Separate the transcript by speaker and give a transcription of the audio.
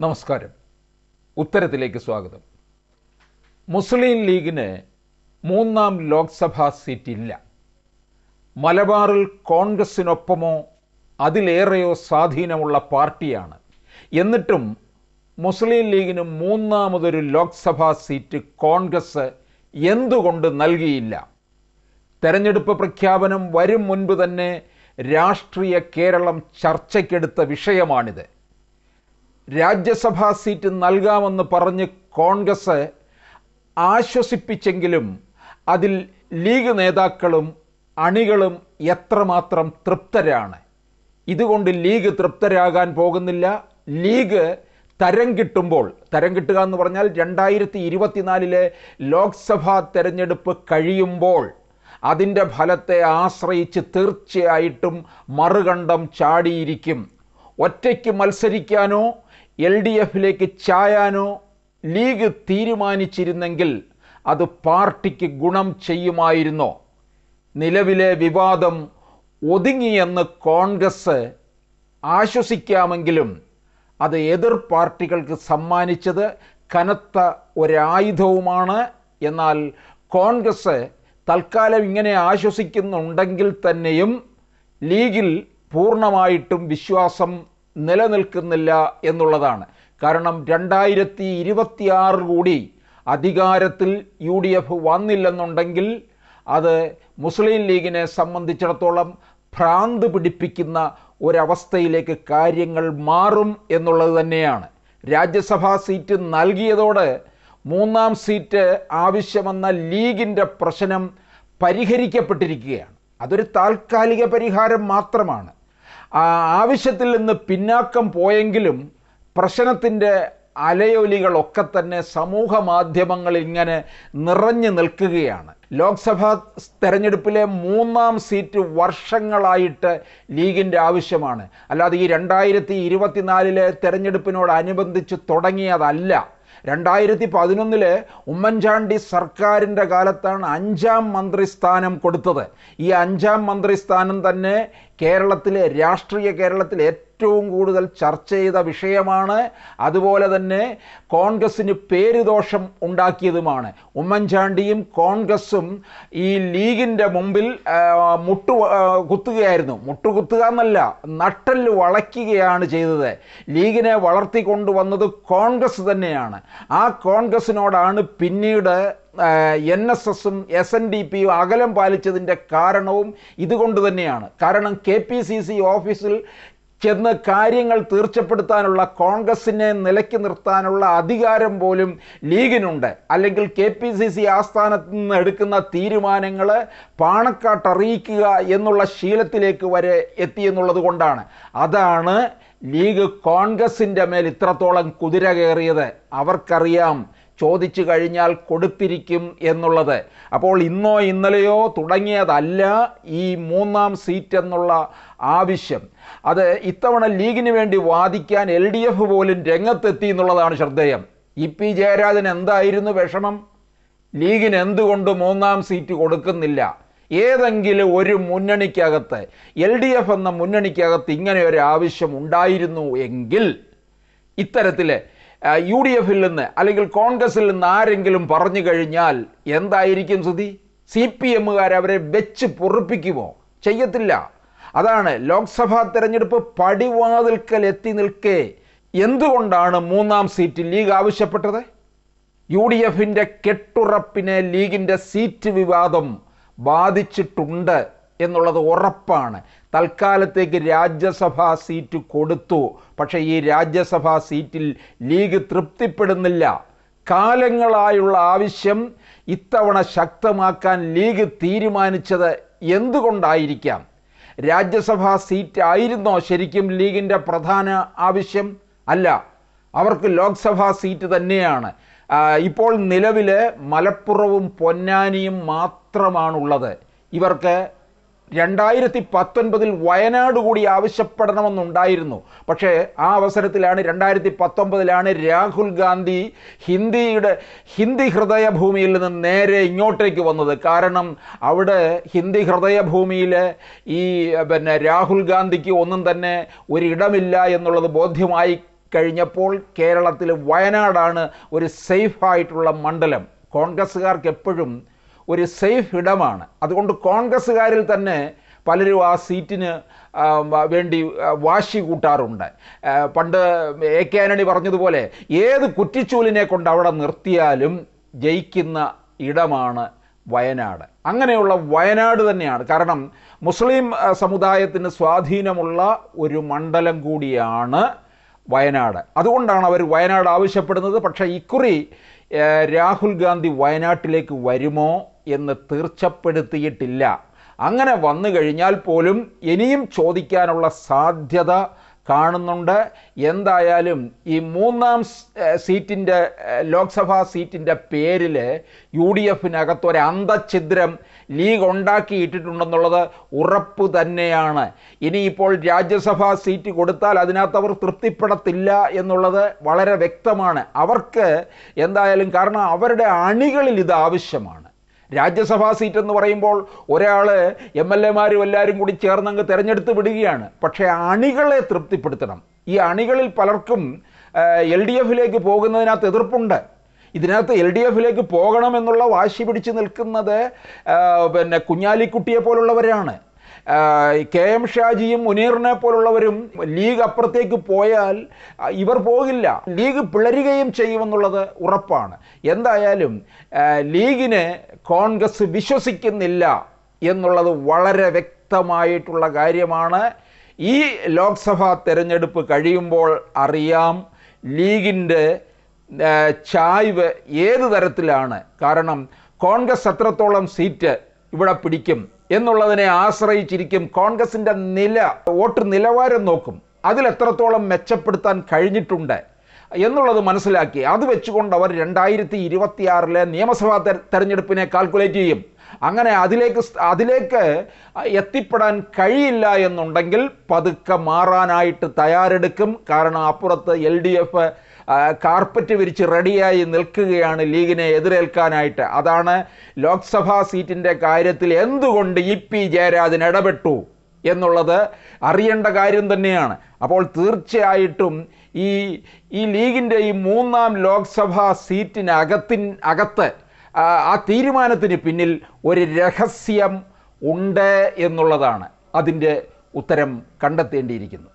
Speaker 1: നമസ്കാരം. ഉത്തരത്തിലേക്ക് സ്വാഗതം. മുസ്ലിം ലീഗിന് മൂന്നാം ലോക്സഭാ സീറ്റ് ഇല്ല മലബാറിൽ കോൺഗ്രസിനൊപ്പമോ അതിലേറെയോ സ്വാധീനമുള്ള പാർട്ടിയാണ്. എന്നിട്ടും മുസ്ലിം ലീഗിന് മൂന്നാമതൊരു ലോക്സഭാ സീറ്റ് കോൺഗ്രസ് എന്തുകൊണ്ട് നൽകിയില്ല? തെരഞ്ഞെടുപ്പ് പ്രഖ്യാപനം വരും മുൻപ് തന്നെ രാഷ്ട്രീയ കേരളം ചർച്ചയ്ക്കെടുത്ത വിഷയമാണിത്. രാജ്യസഭാ സീറ്റ് നൽകാമെന്ന് പറഞ്ഞ് കോൺഗ്രസ് ആശ്വസിപ്പിച്ചെങ്കിലും അതിൽ ലീഗ് നേതാക്കളും അണികളും എത്രമാത്രം തൃപ്തരാണ്. ഇതുകൊണ്ട് ലീഗ് തൃപ്തരാകാൻ പോകുന്നില്ല. ലീഗ് തരം കിട്ടുമ്പോൾ തരം കിട്ടുക എന്ന് പറഞ്ഞാൽ രണ്ടായിരത്തി ഇരുപത്തിനാലിലെ ലോക്സഭാ തെരഞ്ഞെടുപ്പ് കഴിയുമ്പോൾ അതിന്റെ ഫലത്തെ ആശ്രയിച്ച് തീർച്ചയായിട്ടും മറുകണ്ഠം ചാടിയിരിക്കും. ഒറ്റയ്ക്ക് മത്സരിക്കാനോ എൽ ഡി എഫിലേക്ക് ചായാനോ ലീഗ് തീരുമാനിച്ചിരുന്നെങ്കിൽ അത് പാർട്ടിക്ക് ഗുണം ചെയ്യുമായിരുന്നോ? നിലവിലെ വിവാദം ഒതുങ്ങിയെന്ന് കോൺഗ്രസ് ആശ്വസിക്കാമെങ്കിലും അത് എതിർ പാർട്ടികൾക്ക് സമ്മാനിച്ചത് കനത്ത ഒരായുധവുമാണ്. എന്നാൽ കോൺഗ്രസ് തൽക്കാലം ഇങ്ങനെ ആശ്വസിക്കുന്നുണ്ടെങ്കിൽ തന്നെയും ലീഗിൽ പൂർണമായിട്ടും വിശ്വാസം നിലനിൽക്കുന്നില്ല എന്നുള്ളതാണ്. കാരണം രണ്ടായിരത്തി ഇരുപത്തിയാറ് കൂടി അധികാരത്തിൽ യു ഡി എഫ് വന്നില്ലെന്നുണ്ടെങ്കിൽ അത് മുസ്ലിം ലീഗിനെ സംബന്ധിച്ചിടത്തോളം ഭ്രാന്ത് പിടിപ്പിക്കുന്ന ഒരവസ്ഥയിലേക്ക് കാര്യങ്ങൾ മാറും എന്നുള്ളത് തന്നെയാണ്. രാജ്യസഭാ സീറ്റ് നൽകിയതോടെ മൂന്നാം സീറ്റ് ആവശ്യമെന്ന ലീഗിന്റെ പ്രശ്നം പരിഹരിക്കപ്പെട്ടിരിക്കുകയാണ്. അതൊരു താൽക്കാലിക പരിഹാരം മാത്രമാണ്. ആവശ്യത്തിൽ നിന്ന് പിന്നാക്കം പോയെങ്കിലും പ്രശ്നത്തിന്റെ അലയൊലികളൊക്കെ തന്നെ സമൂഹ മാധ്യമങ്ങൾ ഇങ്ങനെ നിറഞ്ഞു നിൽക്കുകയാണ്. ലോക്സഭാ തെരഞ്ഞെടുപ്പിലെ മൂന്നാം സീറ്റ് വർഷങ്ങളായിട്ട് ലീഗിന്റെ ആവശ്യമാണ്. അല്ലാതെ ഈ രണ്ടായിരത്തി ഇരുപത്തിനാലിലെ തെരഞ്ഞെടുപ്പിനോടനുബന്ധിച്ച് തുടങ്ങിയതല്ല. രണ്ടായിരത്തി പതിനൊന്നിൽ ഉമ്മൻചാണ്ടി സർക്കാരിന്റെ കാലത്താണ് അഞ്ചാം മന്ത്രിസ്ഥാനം കൊടുത്തത്. ഈ അഞ്ചാം മന്ത്രിസ്ഥാനം തന്നെ കേരളത്തിലെ രാഷ്ട്രീയ കേരളത്തിൽ ഏറ്റവും കൂടുതൽ ചർച്ച ചെയ്ത വിഷയമാണ് അതുപോലെ തന്നെ കോൺഗ്രസ്സിന് പേരുദോഷം ഉണ്ടാക്കിയതുമാണ്. ഉമ്മൻചാണ്ടിയും കോൺഗ്രസ്സും ഈ ലീഗിന്റെ മുമ്പിൽ മുട്ടു കുത്തുകയായിരുന്നു. മുട്ടുകുത്തുക എന്നല്ല നട്ടൽ വളയ്ക്കുകയാണ് ചെയ്തത്. ലീഗിനെ വളർത്തിക്കൊണ്ടുവന്നത് കോൺഗ്രസ് തന്നെയാണ്. ആ കോൺഗ്രസിനോടാണ് പിന്നീട് എൻ എസ് എസും എസ് എൻ ഡി പിയും അകലം പാലിച്ചതിന്റെ കാരണവും ഇതുകൊണ്ട് തന്നെയാണ്. കാരണം കെ പി സി സി ഓഫീസിൽ ചെന്ന് കാര്യങ്ങൾ തീർച്ചപ്പെടുത്താനുള്ള കോൺഗ്രസിനെ നിലയ്ക്ക് നിർത്താനുള്ള അധികാരം പോലും ലീഗിനുണ്ട്. അല്ലെങ്കിൽ കെ പി സി സി ആസ്ഥാനത്ത് നിന്ന് എടുക്കുന്ന തീരുമാനങ്ങൾ പാണക്കാട്ടറിയിക്കുക എന്നുള്ള ശീലത്തിലേക്ക് വരെ എത്തിയെന്നുള്ളത് കൊണ്ടാണ്. അതാണ് ലീഗ് കോൺഗ്രസിന്റെ മേൽ ഇത്രത്തോളം കുതിര കയറിയത്. അവർക്കറിയാം ചോദിച്ചു കഴിഞ്ഞാൽ കൊടുത്തിരിക്കും എന്നുള്ളത്. അപ്പോൾ ഇന്നോ ഇന്നലെയോ തുടങ്ങിയതല്ല ഈ മൂന്നാം സീറ്റ് എന്നുള്ള ആവശ്യം. അത് ഇത്തവണ ലീഗിന് വേണ്ടി വാദിക്കാൻ എൽ ഡി എഫ് പോലും രംഗത്തെത്തി എന്നുള്ളതാണ് ശ്രദ്ധേയം. ഇ പി ജയരാജൻ എന്തായിരുന്നു വിഷമം? ലീഗിന് എന്തുകൊണ്ട് മൂന്നാം സീറ്റ് കൊടുക്കുന്നില്ല? ഏതെങ്കിലും ഒരു മുന്നണിക്കകത്ത് എൽ ഡി എഫ് എന്ന മുന്നണിക്കകത്ത് ഇങ്ങനെ ഒരു ആവശ്യം ഉണ്ടായിരുന്നു എങ്കിൽ ഇത്തരത്തിൽ യു ഡി എഫിൽ നിന്ന് അല്ലെങ്കിൽ കോൺഗ്രസിൽ നിന്ന് ആരെങ്കിലും പറഞ്ഞു കഴിഞ്ഞാൽ എന്തായിരിക്കും സ്ഥിതി? സി പി എമ്മുകാർ അവരെ വെച്ച് പൊറുപ്പിക്കുമോ? ചെയ്യത്തില്ല. അതാണ് ലോക്സഭാ തെരഞ്ഞെടുപ്പ് പടിവാതിൽക്കൽ എത്തി നിൽക്കേ എന്തുകൊണ്ടാണ് മൂന്നാം സീറ്റ് ലീഗ് ആവശ്യപ്പെട്ടത്? യു ഡി എഫിന്റെ കെട്ടുറപ്പിനെ ലീഗിന്റെ സീറ്റ് വിവാദം ബാധിച്ചിട്ടുണ്ട് എന്നുള്ളത് ഉറപ്പാണ്. തൽക്കാലത്തേക്ക് രാജ്യസഭാ സീറ്റ് കൊടുത്തു. പക്ഷേ ഈ രാജ്യസഭാ സീറ്റിൽ ലീഗ് തൃപ്തിപ്പെടുന്നില്ല. കാലങ്ങളായുള്ള ആവശ്യം ഇത്തവണ ശക്തമാക്കാൻ ലീഗ് തീരുമാനിച്ചത് എന്തുകൊണ്ടായിരിക്കാം? രാജ്യസഭാ സീറ്റ് ആയിരുന്നോ ശരിക്കും ലീഗിന്റെ പ്രധാന ആവശ്യം? അല്ല. അവർക്ക് ലോക്സഭാ സീറ്റ് തന്നെയാണ്. ഇപ്പോൾ നിലവിൽ മലപ്പുറവും പൊന്നാനിയും മാത്രമാണുള്ളത്. ഇവർക്ക് രണ്ടായിരത്തി പത്തൊൻപതിൽ വയനാട് കൂടി ആവശ്യപ്പെടണമെന്നുണ്ടായിരുന്നു. പക്ഷേ ആ അവസരത്തിലാണ് രണ്ടായിരത്തി പത്തൊമ്പതിലാണ് രാഹുൽ ഗാന്ധി ഹിന്ദിയുടെ ഹിന്ദി ഹൃദയഭൂമിയിൽ നിന്ന് നേരെ ഇങ്ങോട്ടേക്ക് വന്നത്. കാരണം അവിടെ ഹിന്ദി ഹൃദയഭൂമിയിൽ ഈ പിന്നെ രാഹുൽ ഗാന്ധിക്ക് ഒന്നും തന്നെ ഒരിടമില്ല എന്നുള്ളത് ബോധ്യമായി കഴിഞ്ഞപ്പോൾ കേരളത്തിൽ വയനാടാണ് ഒരു സേഫായിട്ടുള്ള മണ്ഡലം. കോൺഗ്രസ്സുകാർക്ക് എപ്പോഴും ഒരു സേഫ് ഇടമാണ്. അതുകൊണ്ട് കോൺഗ്രസ്സുകാരിൽ തന്നെ പലരും ആ സീറ്റിന് വേണ്ടി വാശി കൂട്ടാറുണ്ട്. പണ്ട് എ കെ ആന്റണി പറഞ്ഞതുപോലെ ഏത് കുറ്റിച്ചൂലിനെ കൊണ്ട് അവിടെ നിർത്തിയാലും ജയിക്കുന്ന ഇടമാണ് വയനാട്. അങ്ങനെയുള്ള വയനാട് തന്നെയാണ്. കാരണം മുസ്ലിം സമുദായത്തിന് സ്വാധീനമുള്ള ഒരു മണ്ഡലം കൂടിയാണ് വയനാട്. അതുകൊണ്ടാണ് അവർ വയനാട് ആവശ്യപ്പെടുന്നത്. പക്ഷേ ഇക്കുറി രാഹുൽ ഗാന്ധി വയനാട്ടിലേക്ക് വരുമോ എന്ന് തീർച്ചപ്പെടുത്തിയിട്ടില്ല. അങ്ങനെ വന്നു കഴിഞ്ഞാൽ പോലും ഇനിയും ചോദിക്കാനുള്ള സാധ്യത കാണുന്നുണ്ട്. എന്തായാലും ഈ മൂന്നാം സീറ്റിന്റെ ലോക്സഭാ സീറ്റിന്റെ പേരിൽ യു ഡി എഫിനകത്ത് ഒരു അന്തഛിദ്രം ലീഗ് ഉണ്ടാക്കിയിട്ടിട്ടുണ്ടെന്നുള്ളത് ഉറപ്പ് തന്നെയാണ്. ഇനിയിപ്പോൾ രാജ്യസഭാ സീറ്റ് കൊടുത്താൽ അതിനകത്ത് അവർ തൃപ്തിപ്പെടത്തില്ല എന്നുള്ളത് വളരെ വ്യക്തമാണ്. അവർക്ക് എന്തായാലും കാരണം അവരുടെ അണികളിൽ ഇത് ആവശ്യമാണ്. രാജ്യസഭാ സീറ്റ് എന്ന് പറയുമ്പോൾ ഒരാൾ എം എൽ എമാരും എല്ലാവരും കൂടി ചേർന്നങ്ങ് തിരഞ്ഞെടുത്ത് വിടുകയാണ്. പക്ഷേ അണികളെ തൃപ്തിപ്പെടുത്തണം. ഈ അണികളിൽ പലർക്കും എൽ ഡി എഫിലേക്ക് പോകുന്നതിനകത്ത് എതിർപ്പുണ്ട്. ഇതിനകത്ത് എൽ ഡി എഫിലേക്ക് പോകണമെന്നുള്ള വാശി പിടിച്ച് നിൽക്കുന്നത് പിന്നെ കുഞ്ഞാലിക്കുട്ടിയെ പോലുള്ളവരാണ്. കെ എം ഷാജിയും മുനീറിനെ പോലുള്ളവരും ലീഗ് അപ്പുറത്തേക്ക് പോയാൽ ഇവർ പോകില്ല. ലീഗ് പിളരുകയും ചെയ്യുമെന്നുള്ളത് ഉറപ്പാണ്. എന്തായാലും ലീഗിനെ കോൺഗ്രസ് വിശ്വസിക്കുന്നില്ല എന്നുള്ളത് വളരെ വ്യക്തമായിട്ടുള്ള കാര്യമാണ്. ഈ ലോക്സഭാ തെരഞ്ഞെടുപ്പ് കഴിയുമ്പോൾ അറിയാം ലീഗിന്റെ ചായ്വ് ഏത് തരത്തിലാണ്. കാരണം കോൺഗ്രസ് എത്രത്തോളം സീറ്റ് ഇവിടെ പിടിക്കും എന്നുള്ളതിനെ ആശ്രയിച്ചിരിക്കും കോൺഗ്രസിന്റെ നില വോട്ട് നിലവാരം നോക്കും. അതിൽ എത്രത്തോളം മെച്ചപ്പെടുത്താൻ കഴിഞ്ഞിട്ടുണ്ട് എന്നുള്ളത് മനസ്സിലാക്കി. അത് വെച്ചുകൊണ്ട് അവർ രണ്ടായിരത്തി ഇരുപത്തിയാറിലെ നിയമസഭാ തെര- തെരഞ്ഞെടുപ്പിനെ കാൽക്കുലേറ്റ് ചെയ്യും. അങ്ങനെ അതിലേക്ക് അതിലേക്ക് എത്തിപ്പെടാൻ കഴിയില്ല എന്നുണ്ടെങ്കിൽ പതുക്കെ മാറാനായിട്ട് തയ്യാറെടുക്കും. കാരണം അപ്പുറത്ത് എൽ ഡി എഫ് കാർപ്പറ്റ് വിരിച്ച് റെഡിയായി നിൽക്കുകയാണ് ലീഗിനെ എതിരേൽക്കാനായിട്ട്. അതാണ് ലോക്സഭാ സീറ്റിന്റെ കാര്യത്തിൽ എന്തുകൊണ്ട് ഇ പി ജയരാജൻ ഇടപെട്ടു എന്നുള്ളത് അറിയേണ്ട കാര്യം തന്നെയാണ്. അപ്പോൾ തീർച്ചയായിട്ടും ഈ ഈ ലീഗിന്റെ ഈ മൂന്നാം ലോക്സഭാ സീറ്റിനകത്തിൻ അകത്ത് ആ, തീരുമാനത്തിന് പിന്നിൽ ഒരു രഹസ്യം ഉണ്ട് എന്നുള്ളതാണ് അതിന്റെ ഉത്തരം കണ്ടെത്തേണ്ടിയിരിക്കുന്നു.